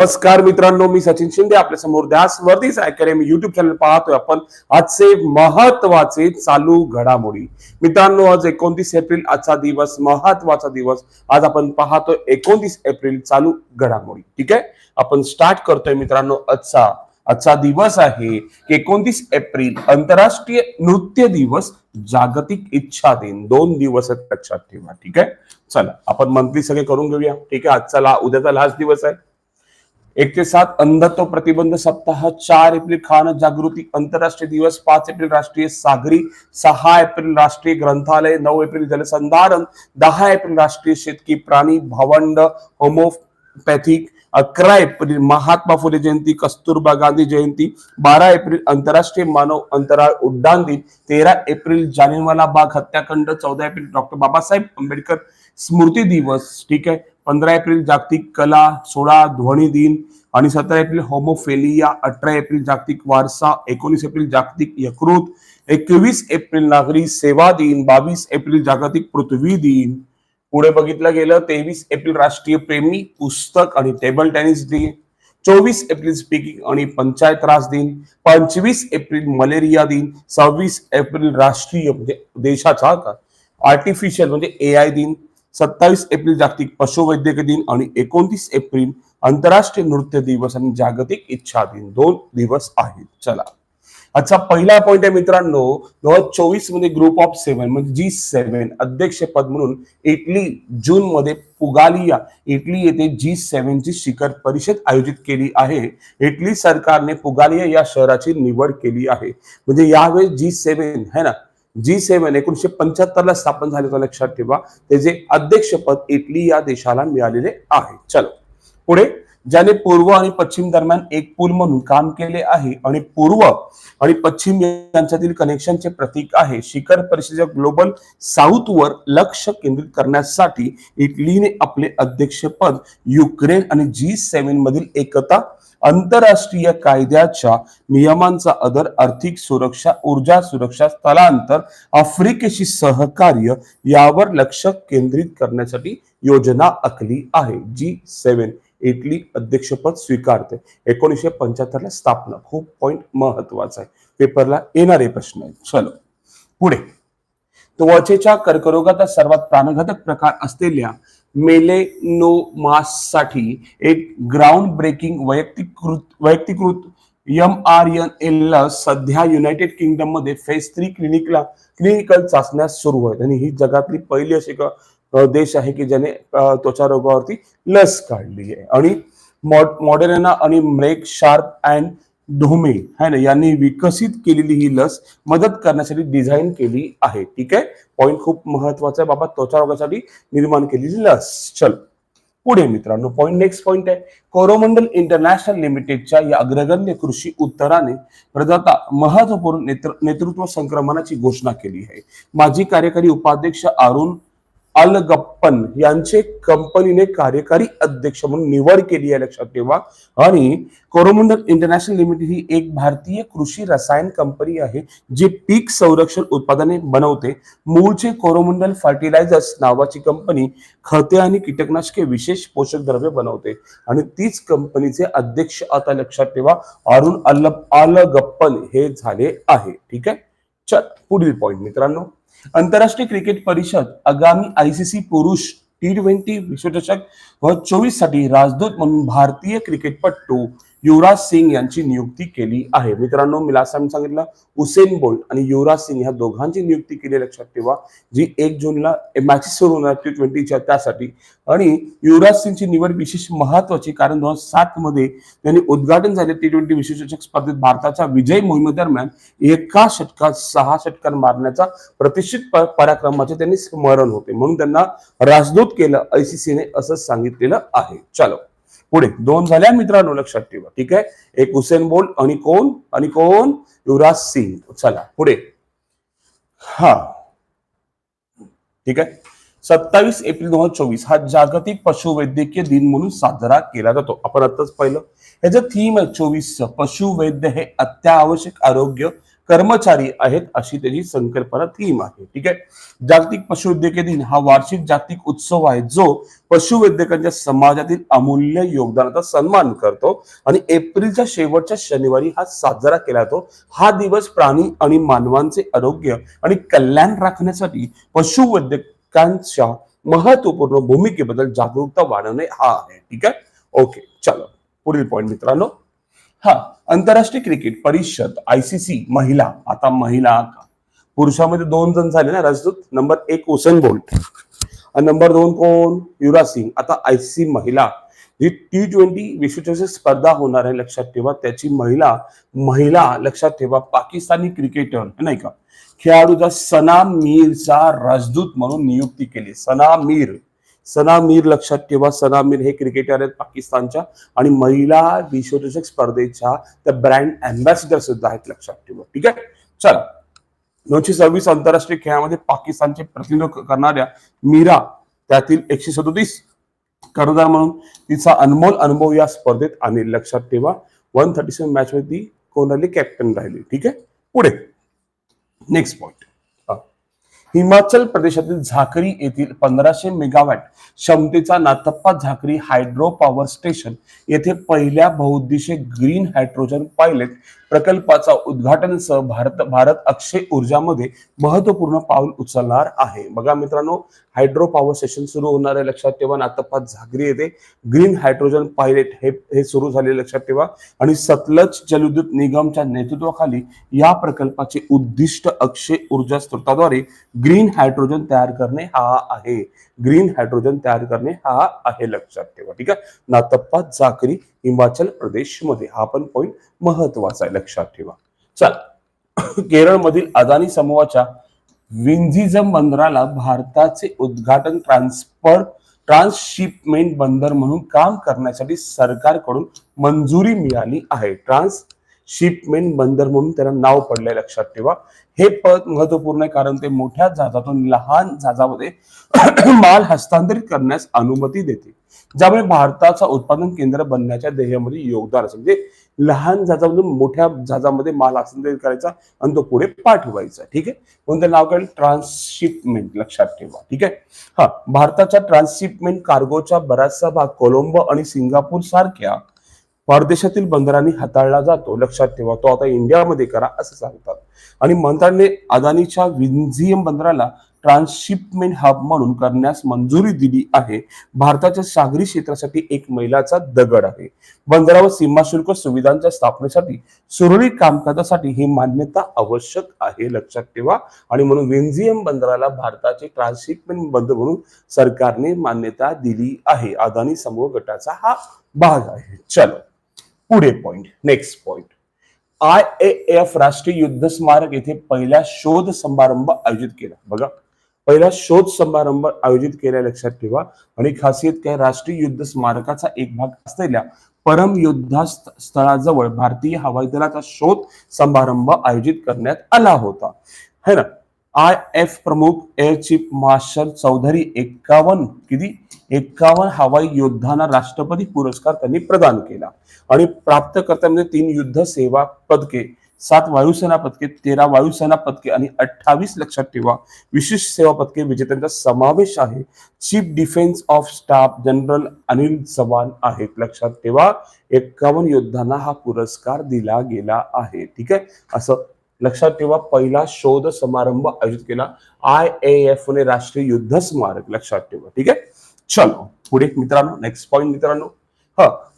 नमस्कार मित्रांनो मी सचिन शिंदे आपल्यासमोर ध्यास वर्धीच अकॅडमी युट्यूब चॅनल पाहतोय आपण. आजचे महत्त्वाचे चालू घडामोडी. मित्रांनो आज एकोणतीस एप्रिल आजचा दिवस महत्त्वाचा दिवस. आज आपण पाहतोय एकोणतीस एप्रिल चालू घडामोडी. ठीक आहे? आपण स्टार्ट करतोय मित्रांनो आजचा. आजचा दिवस आहे एकोणतीस एप्रिल आंतरराष्ट्रीय नृत्य दिवस जागतिक इच्छा दिन. दोन दिवस आहेत लक्षात ठेवा. ठीक आहे? चला आपण मंथली सगळे करून घेऊया. ठीक आहे? आजचा ला उद्याचा लास्ट दिवस आहे. एक ते सात अंधत्व प्रतिबंध सप्ताह चार एप्रिल खान जागृती आंतरराष्ट्रीय दिवस पाच एप्रिल राष्ट्रीय सागरी सहा एप्रिल राष्ट्रीय ग्रंथालय नऊ एप्रिल जलसंधारण दहा एप्रिल राष्ट्रीय शेतकी प्राणी भावंड होमोपॅथिक अकरा एप्रिल महात्मा फुले जयंती कस्तुरबा गांधी जयंती बारा एप्रिल आंतरराष्ट्रीय मानव अंतराळ उड्डाण दिन तेरा एप्रिल जालियनवाला बाग हत्याकांड चौदा एप्रिल डॉक्टर बाबासाहेब आंबेडकर स्मृती दिवस ठीक आहे? पंधरा एप्रिल जागतिक कला सोळा ध्वनी दिन आणि सतरा एप्रिल होमोफेलिया अठरा एप्रिल जागतिक वारसा एकोणीस एप्रिल जागतिक यकृत एकवीस एप्रिल नागरी सेवा दिन बावीस एप्रिल जागतिक पृथ्वी दिन. पुढे बघितलं गेलं तेवीस एप्रिल राष्ट्रीय प्रेमी पुस्तक आणि टेबल टेनिस दिन चोवीस एप्रिल स्पीकिंग आणि पंचायत राज दिन पंचवीस एप्रिल मलेरिया दिन सव्वीस एप्रिल राष्ट्रीय म्हणजे देशाचा आर्टिफिशियल म्हणजे ए आय दिन सत्तावीस एप्रिल जागतिक पशुवैद्यक दिन आणि एकोणतीस एप्रिल आंतरराष्ट्रीय नृत्य दिवस आणि जागतिक इच्छा दिन. दोन दिवस आहेत. चला. आजचा पहिला पॉईंट आहे मित्रांनो दोन हजार चोवीसमध्ये ग्रुप ऑफ सेव्हन म्हणजे जी सेव्हन अध्यक्षपद म्हणून इटली जून मध्ये पुगालिया इटली येथे जी सेव्हनची शिखर परिषद आयोजित केली आहे. इटली सरकारने पुगालिया या शहराची निवड केली आहे. म्हणजे यावेळी जी सेव्हन है ना जी सेव्हन एकोणीशे पंच्याहत्तर ला स्थापन झाले लक्षात ठेवा. त्याचे अध्यक्षपद इटली या देशाला मिळालेले आहे. चलो. पुढे ज्याने पूर्व आणि पश्चिम दरम्यान एक पूल म्हणून काम केले आहे आणि पूर्व आणि पश्चिम यांच्यातील कनेक्शनचे प्रतीक आहे. शिखर परिषदेच्या ग्लोबल साऊथवर लक्ष केंद्रित करण्यासाठी इटलीने आपले अध्यक्षपद युक्रेन आणि जी सेव्हन मधील एकता आंतरराष्ट्रीय कायद्याच्या नियमांचा आदर आर्थिक सुरक्षा ऊर्जा सुरक्षा स्थलांतर आफ्रिकेशी सहकार्य यावर लक्ष केंद्रित करण्यासाठी योजना आखली आहे. जी सेव्हन इटली अध्यक्षपद स्वीकारते. एकोणीसशे पंच्याहत्तरला स्थापना. खूप पॉइंट महत्त्वाचा आहे. पेपरला येणारे प्रश्न आहेत. चलो. पुढे. त्वचेच्या कर्करोगाचा सर्वात प्राणघातक प्रकार असलेल्या मेलेनोमाससाठी एक ग्राउंड ब्रेकिंग वैयक्तिकृत वैयक्तिकृत एम आर एन एल सध्या युनायटेड किंगडममध्ये फेज थ्री क्लिनिकला क्लिनिकल चाचण्या सुरू आहेत. आणि ही जगातली पहिली अशी देश आहे की ज्याने त्वचा रोगावरती लस काढली आहे. आणि मॉड- आणि म्रेक शार्प अँड धोमे है ना यांनी विकसित केलेली ही लस मदत करण्यासाठी डिझाईन केली आहे. ठीक आहे? पॉइंट खूप महत्त्वाचा आहे बाबा त्वचा रोगासाठी निर्माण केलेली लस. चल पुढे मित्रांनो पॉइंट नेक्स्ट पॉइंट आहे. कोरोमंडल इंटरनॅशनल लिमिटेडच्या या अग्रगण्य कृषी उत्तराने प्रदाता महत्त्वपूर्ण नेतृत्व संक्रमणाची घोषणा केली आहे. माजी कार्यकारी उपाध्यक्ष अरुण अलगप्पन यांचे कंपनीने कार्यकारी अध्यक्ष म्हणून निवड केली आहे लक्षात ठेवा. आणि कोरोमंडल इंटरनॅशनल लिमिटेड ही एक भारतीय कृषी रसायन कंपनी आहे जी पीक संरक्षण उत्पादने बनवते. मूळचे कोरोमंडल फर्टिलायझर्स नावाची कंपनी खते आणि कीटकनाशके विशेष पोषक द्रव्य बनवते. आणि तीच कंपनीचे अध्यक्ष आता लक्षात ठेवा अरुण अल्ल अलगप्पन हे झाले आहे. ठीक आहे? चल पुढील पॉइंट मित्रांनो. आंतरराष्ट्रीय क्रिकेट परिषद आगामी आयसीसी पुरुष टी ट्वेंटी विश्वचषक व चोवीससाठी राजदूत म्हणून भारतीय क्रिकेटपटू युवराज सिंग यांची नियुक्ती केली आहे. मित्रांनो मी लास्ट टाइम सांगितलं उसेन बोल्ट आणि युवराज सिंग ह्या दोघांची नियुक्ती केली लक्षात ठेवा. जी एक जूनला मॅचेस सुरू होणार टी ट्वेंटीच्या त्यासाठी. आणि युवराज सिंगची निवड विशेष महत्वाची कारण दोन हजार सात मध्ये त्यांनी उद्घाटन झाले टी ट्वेंटी विश्वचषक स्पर्धेत भारताच्या विजय मोहिमेदरम्यान एका षटकात सहा षटकार मारण्याचा प्रतिष्ठित पराक्रमाचे त्यांनी स्मरण होते. म्हणून त्यांना राजदूत केलं आयसीसीने असं सांगितलेलं आहे. चलो. पुढे. दोन झाल्या मित्रांनो लक्षात ठेवा. ठीक आहे? एक हुसेन बोल्ट आणि कोण? आणि कोण? युवराज सिंग. चला पुढे. हा. ठीक आहे? सत्तावीस एप्रिल दोन हजार चोवीस हा जागतिक पशुवैद्यकीय दिन म्हणून साजरा केला जातो. आपण आताच पाहिलं. ह्याचं थीम आहे चोवीस पशुवैद्य हे अत्यावश्यक आरोग्य कर्मचारी आहेत अशी त्याची संकल्पना थीम आहे. ठीक आहे? जागतिक पशुवैद्यकीय दिन हा वार्षिक जागतिक उत्सव आहे जो पशुवैद्यकांच्या समाजातील अमूल्य योगदानाचा सन्मान करतो आणि एप्रिलच्या शेवटच्या शनिवारी हा साजरा केला जातो. हा दिवस प्राणी आणि मानवांचे आरोग्य आणि कल्याण राखण्यासाठी पशुवैद्यकांच्या महत्त्वपूर्ण भूमिकेबद्दल जागरूकता वाढवणे हा आहे. ठीक आहे? ओके चलो. पुढील पॉईंट मित्रांनो. हा आंतरराष्ट्रीय क्रिकेट परिषद आयसीसी महिला. आता महिला का? पुरुषामध्ये दोन जण झाले ना राजदूत? नंबर एक हुसेन बोल्ट आणि नंबर दोन कोण? युवराज सिंग. आता आयसीसी महिला. ही टी ट्वेंटी विश्वचषक स्पर्धा होणार आहे लक्षात ठेवा. त्याची महिला महिला लक्षात ठेवा. पाकिस्तानी क्रिकेटर नाही का? खेळाडूचा सना मीरचा राजदूत म्हणून नियुक्ती केली. सना मीर. सना मीर लक्षात ठेवा. सना मीर हे क्रिकेटर आहेत पाकिस्तानच्या आणि महिला विश्वचषक स्पर्धेच्या त्या ब्रँड अँबॅसिडर सुद्धा आहेत लक्षात ठेवा. ठीक आहे? चला. दोनशे सव्वीस आंतरराष्ट्रीय खेळामध्ये पाकिस्तानचे प्रतिनिधित्व करणाऱ्या मीरा त्यातील एकशे सदोतीस कर्णधार म्हणून तिचा अनमोल अनुभव या स्पर्धेत आणि लक्षात ठेवा. वन थर्टी सेव्हन मॅच मध्ये ती कोण कॅप्टन राहिली? ठीक आहे? पुढे. नेक्स्ट पॉइंट हिमाचल प्रदेशातील झाकरी येथील पंधराशे मेगावॅट क्षमतेचा Nathpa Jhakri hydro power station येथे पहिल्या बहुउद्देशीय ग्रीन हायड्रोजन पायलट प्रकल्पाचा उद्घाटन सह भारत भारत अक्षय ऊर्जामध्ये महत्त्वपूर्ण पाऊल उचलणार आहे. बघा मित्रांनो हायड्रो पॉवर सेशन सुरू होणार आहे लक्षात ठेवा. नातप्पा झागरी येथे ग्रीन हायड्रोजन पायलट हे हे सुरू झाले लक्षात ठेवा. आणि सतलज जलविद्युत निगमच्या नेतृत्वाखाली या प्रकल्पाचे उद्दिष्ट अक्षय ऊर्जा स्त्रोताद्वारे ग्रीन हायड्रोजन तयार करणे हा आहे. ग्रीन हायड्रोजन तयार करणे हा आहे लक्षात ठेवा. ठीक आहे? नातप्पा झाकरी हिमाचल प्रदेशमध्ये. हा पण पॉईंट महत्त्वाचा आहे लक्षात ठेवा. चल. केरळमधील अदानी समूहाच्या विंझिझम बंदराला भारताचे उद्घाटन ट्रान्सफर ट्रान्सशिपमेंट बंदर म्हणून काम करण्यासाठी सरकारकडून मंजुरी मिळाली आहे. ट्रान्स शिपमेंट बंदर म्हणून त्याला नाव पडलंय लक्षात ठेवा. हे पद महत्त्वपूर्ण आहे कारण ते मोठ्या जहाजातून लहान जहाजामध्ये माल हस्तांतरित करण्यास अनुमती देते. ज्यामुळे भारताचा उत्पादन केंद्र बनण्याच्या ध्येयामध्ये योगदान असेल म्हणजे लहान जहाजामधून मोठ्या जहाजामध्ये माल हस्तांतरित करायचा आणि तो पुढे पाठवायचा. ठीक आहे? म्हणून नाव काय ट्रान्सशिपमेंट लक्षात ठेवा. ठीक आहे? हा. भारताच्या ट्रान्सशिपमेंट कार्गोचा बराचसा भाग कोलंबो आणि सिंगापूर सारख्या परदेशातील बंदरांनी हाताळला जातो. लक्षात ठेवा. तो आता इंडियामध्ये करा असं सांगतात. आणि मंत्र्याने अदानीच्या विंझियम बंदराला ट्रान्सशिपमेंट हब म्हणून करण्यास मंजुरी दिली आहे. भारताच्या सागरी क्षेत्रासाठी एक मैलाचा दगड आहे. बंदरावर सीमाशुल्क सुविधांच्या स्थापनेसाठी सुरळीत कामकाजासाठी ही मान्यता आवश्यक आहे. लक्षात ठेवा. आणि म्हणून विंझियम बंदराला भारताचे ट्रान्सशिपमेंट बंदर म्हणून सरकारने मान्यता दिली आहे. अदानी समूह गटाचा हा भाग आहे. चलो. पुढे point next point I F राष्ट्रीय युद्ध स्मारक येथे पहिला शोध समारंभ आयोजित केला. बघा. पहिला शोध समारंभ आयोजित केला लक्षात ठेवा. आणि खासियत काय राष्ट्रीय युद्ध स्मारकाचा एक भाग असलेल्या परम युद्धा स्थळाजवळ भारतीय हवाई दलाचा शोध समारंभ आयोजित करण्यात आला होता. है ना? आय एफ प्रमुख एअर चीफ मार्शल चौधरी एक्कावन्न किती? एक्कावन्न हवाई योद्धांना राष्ट्रपती पुरस्कार त्यांनी प्रदान केला. आणि प्राप्तकर्त्यामध्ये तीन युद्ध सेवा पदके सात वायुसेना पदके तेरा वायुसेना पदके आणि अठ्ठावीस लक्षात ठेवा. विशेष सेवा पदके विजेत्यांचा समावेश आहे. Chief defence of staff general Anil Chauhan आहेत. लक्षात ठेवा एक्कावन्न योद्धांना हा पुरस्कार दिला गेला आहे. ठीक आहे? असं लक्षात ठेवा पहिला शोध समारंभ आयोजित केला आय ए एफ ने राष्ट्रीय युद्ध स्मारक. लक्षात ठेवा. ठीक आहे? चलो पुढे मित्रांनो नेक्स्ट पॉइंट मित्रांनो.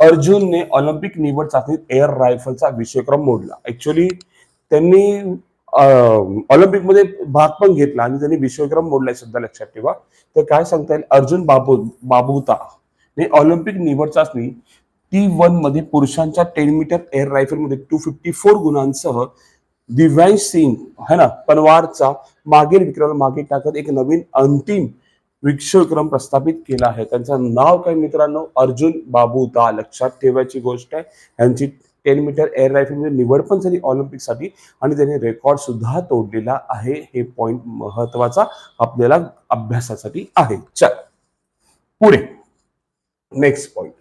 अर्जुनने ऑलिम्पिक निवड चाचणीत एअर रायफलचा विषयक्रम मोडला. ऍक्च्युली त्यांनी ऑलिम्पिकमध्ये भाग पण घेतला आणि त्यांनी विश्वक्रम मोडलाय सुद्धा लक्षात ठेवा. तर काय सांगता येईल? अर्जुन बाबू बाबुता ने ऑलिम्पिक निवड चाचणी टी वनमध्ये पुरुषांच्या टेन मीटर एअर रायफलमध्ये टू फिफ्टी फोर गुणांसह दिव्यांश सिंग है ना पनवारचा मागील विक्रम मागे टाकत एक नवीन अंतिम विश्वविक्रम प्रस्थापित केला आहे. त्यांचं नाव काय मित्रांनो? अर्जुन बाबू दा. लक्षात ठेवायची गोष्ट आहे. यांची टेन मीटर एअर रायफलमध्ये निवड पण झाली ऑलिम्पिकसाठी आणि त्यांनी रेकॉर्ड सुद्धा तोडलेला आहे. हे पॉइंट महत्त्वाचा आपल्याला अभ्यासासाठी आहे. चल पुढे. नेक्स्ट पॉइंट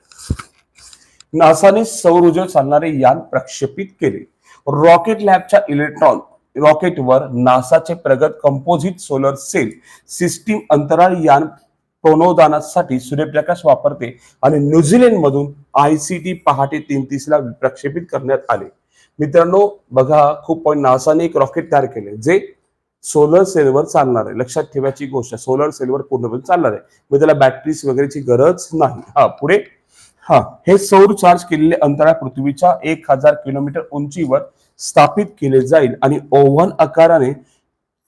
नासाने सौर ऊर्जेवर चालणारे यान प्रक्षेपित केले. रॉकेट लॅबच्या इलेक्ट्रॉन रॉकेटवर नासाचे प्रगत कंपोजिट सोलर सेल सिस्टीम अंतराळ यान प्रणोदानासाठी सूर्यप्रकाश वापरते आणि न्यूझीलंड मधून आय सी टी पहाटे तीन तीसला प्रक्षेपित करण्यात आले. मित्रांनो बघा खूप पॉईंट नासाने एक रॉकेट तयार केले जे सोलर सेलवर चालणार आहे. लक्षात ठेवायची गोष्ट सोलर सेलवर पूर्णपणे चालणार आहे. मग त्याला बॅटरीज वगैरेची गरज नाही. हा पुढे. हा हे सौर चार्ज केलेले अंतराळ पृथ्वीच्या एक हजार किलोमीटर उंचीवर स्थापित केले जाईल. आणि ओव्हन आकाराने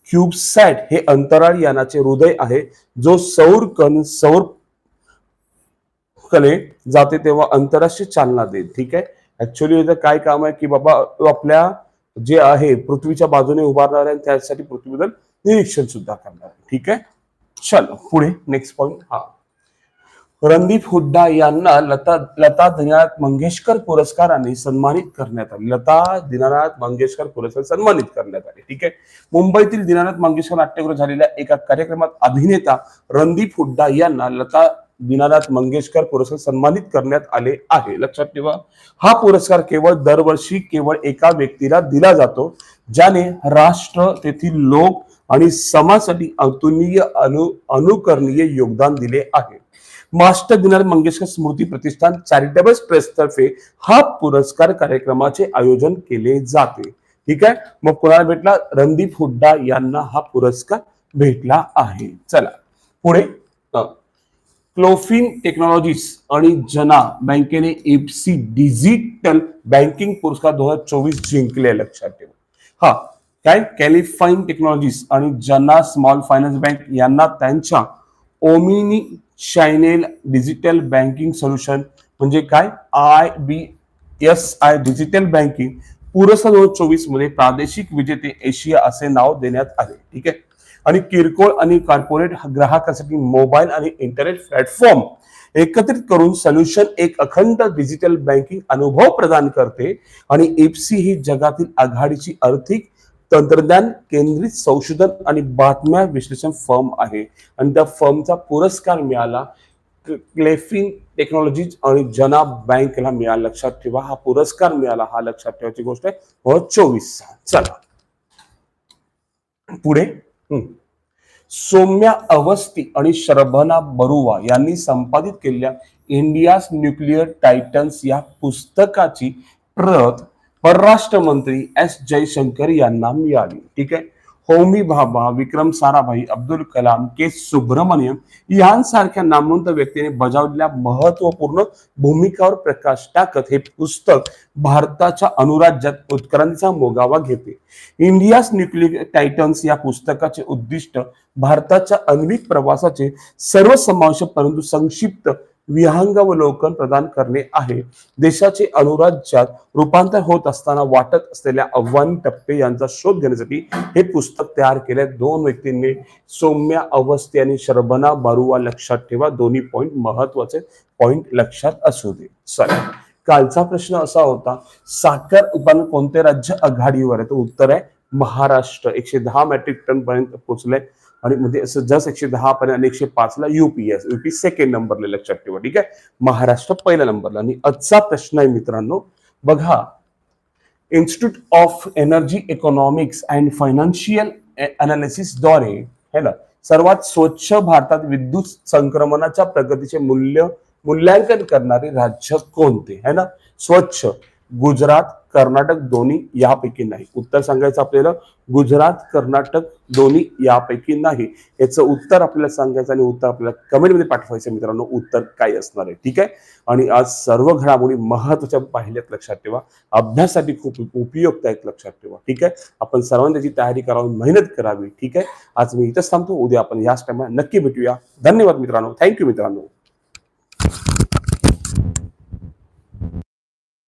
क्यूबसॅट हे अंतराळ यानाचे हृदय आहे जो सौर कण सौर कले जाते तेव्हा अंतराशी चालना देईल. ठीक आहे? ऍक्च्युली इथं काय काम आहे की बाबा आपल्या जे आहे पृथ्वीच्या बाजूने उभारणार आहे आणि त्यासाठी पृथ्वीबद्दल निरीक्षण सुद्धा करणार. आहे ठीक आहे? चलो पुढे नेक्स्ट पॉइंट हा. रणदीप हुड्डा यांना लता लता दिनानाथ मंगेशकर पुरस्काराने सन्मानित करण्यात आले. लता दिनानाथ मंगेशकर पुरस्कार सन्मानित करण्यात आले. ठीक आहे? मुंबईतील दिनानाथ मंगेशकर नाट्यगृह झालेल्या एका कार्यक्रमात अभिनेता रणदीप हुड्डा यांना लता दिनानाथ मंगेशकर पुरस्कार सन्मानित करण्यात आले आहे. लक्षात ठेवा. हा पुरस्कार केवळ दरवर्षी केवळ एका व्यक्तीला दिला जातो ज्याने राष्ट्र तेथील लोक आणि समाजासाठी अतुलनीय अनु अनुकरणीय योगदान दिले आहे. मास्टर दिनार मंगेशकर स्मृती प्रतिष्ठान चॅरिटेबल ट्रस्टतर्फे हा पुरस्कार कार्यक्रमाचे आयोजन केले जाते. ठीक आहे? मग कोणाला भेटला? रणदीप हुड्डा यांना हा पुरस्कार भेटला आहे. चला पुढे. क्लोफिन टेक्नॉलॉजीज आणि जना बँकेने एफसी डिजिटल बँकिंग पुरस्कार दोन हजार चोवीस जिंकले लक्षात ठेवा. हा काय? कॅलिफाईन टेक्नॉलॉजीज आणि जना स्मॉल फायनान्स बँक यांना त्यांच्या omni channel digital banking solution. म्हणजे काय? I B S I digital banking. पुरस्कार दोन चोवीसमध्ये प्रादेशिक विजेते एशिया असे नाव देण्यात आले. ठीक आहे? आणि किरकोळ आणि कॉर्पोरेट ग्राहकांसाठी मोबाईल आणि इंटरनेट प्लॅटफॉर्म एकत्रित करून सोल्युशन एक अखंड डिजिटल बँकिंग अनुभव प्रदान करते. आणि एफसी ही जगातील आघाडीची आर्थिक तंत्रज्ञान केंद्रित संशोधन आणि बातम्या विश्लेषण फर्म आहे. आणि त्या फर्मचा पुरस्कार मिळाला. क्लेफिन टेक्नॉलॉजीज आणि जना बँकला मिळाला. लक्षात ठेवा हा पुरस्कार मिळाला. हा लक्षात ठेवायची गोष्ट आहे. दोन चोवीस चला. पुढे. हम्म. सौम्या अवस्थी आणि शरभना बरुवा यांनी संपादित केलेल्या इंडियाज न्यूक्लिअर टायटन्स या पुस्तकाची प्रत परराष्ट्र मंत्री एस जयशंकर यांना मिळाली. ठीक आहे? होमी भाभा विक्रम साराभाई अब्दुल कलाम के सुब्रमण्यम यांसारख्या नामवंत व्यक्तीने बजावलेल्या महत्त्वपूर्ण भूमिकावर प्रकाश टाकत हे पुस्तक भारताच्या अनुराज्यात उत्क्रांतीचा मोगावा घेते. इंडियास न्यूक्लिअर टायटन्स या पुस्तकाचे उद्दिष्ट भारताच्या अन्विक प्रवासाचे सर्वसमावेशक परंतु संक्षिप्त विहंगावलोकन प्रदान करणे आहे. देशाचे अनुराज्यात रूपांतर होत असताना वाटत असलेल्या आव्हान टप्पे यांचा शोध घेण्यासाठी हे पुस्तक तयार केले. दोन व्यक्तींनी सौम्या अवस्थी आणि शर्बना बारुवा लक्षात ठेवा. दोन्ही पॉइंट महत्त्वाचे पॉइंट लक्षात असू दे. चला. कालचा प्रश्न असा होता साखर उत्पादन कोणते राज्य आघाडीवर आहे? तर उत्तर आहे महाराष्ट्र एकशे दहा मेट्रिक टन पर्यंत पोहोचलंय आणि म्हणजे असं जस्ट एकशे दहा पर्यंत आणि एकशे पाच ला युपीएस युपी सेकंड नंबरला लक्षात ठेवा ठीक आहे? महाराष्ट्र पहिल्या नंबरला आणि आजचा प्रश्न आहे मित्रांनो बघा institute of energy economics and financial अनालिसिसद्वारे है ना सर्वात स्वच्छ भारतात विद्युत संक्रमणाच्या प्रगतीचे मूल्य मूल्यांकन करणारे राज्य कोणते है ना? स्वच्छ गुजरात कर्नाटक दोन्ही यापैकी नाही. उत्तर सांगायचं आपल्याला गुजरात कर्नाटक दोन्ही यापैकी नाही. याचं उत्तर आपल्याला सांगायचं आणि उत्तर आपल्याला कमेंटमध्ये पाठवायचं मित्रांनो उत्तर काय असणार आहे. ठीक आहे? आणि आज सर्व घडामोडी महत्त्वाच्या पाहिल्यात लक्षात ठेवा. अभ्यासासाठी खूप उपयुक्त आहेत लक्षात ठेवा. ठीक आहे? आपण सर्वांनी त्याची तयारी करावी मेहनत करावी. ठीक आहे? आज मी इथंच थांबतो. उद्या आपण याच टाइमला नक्की भेटूया. धन्यवाद मित्रांनो. थँक्यू मित्रांनो.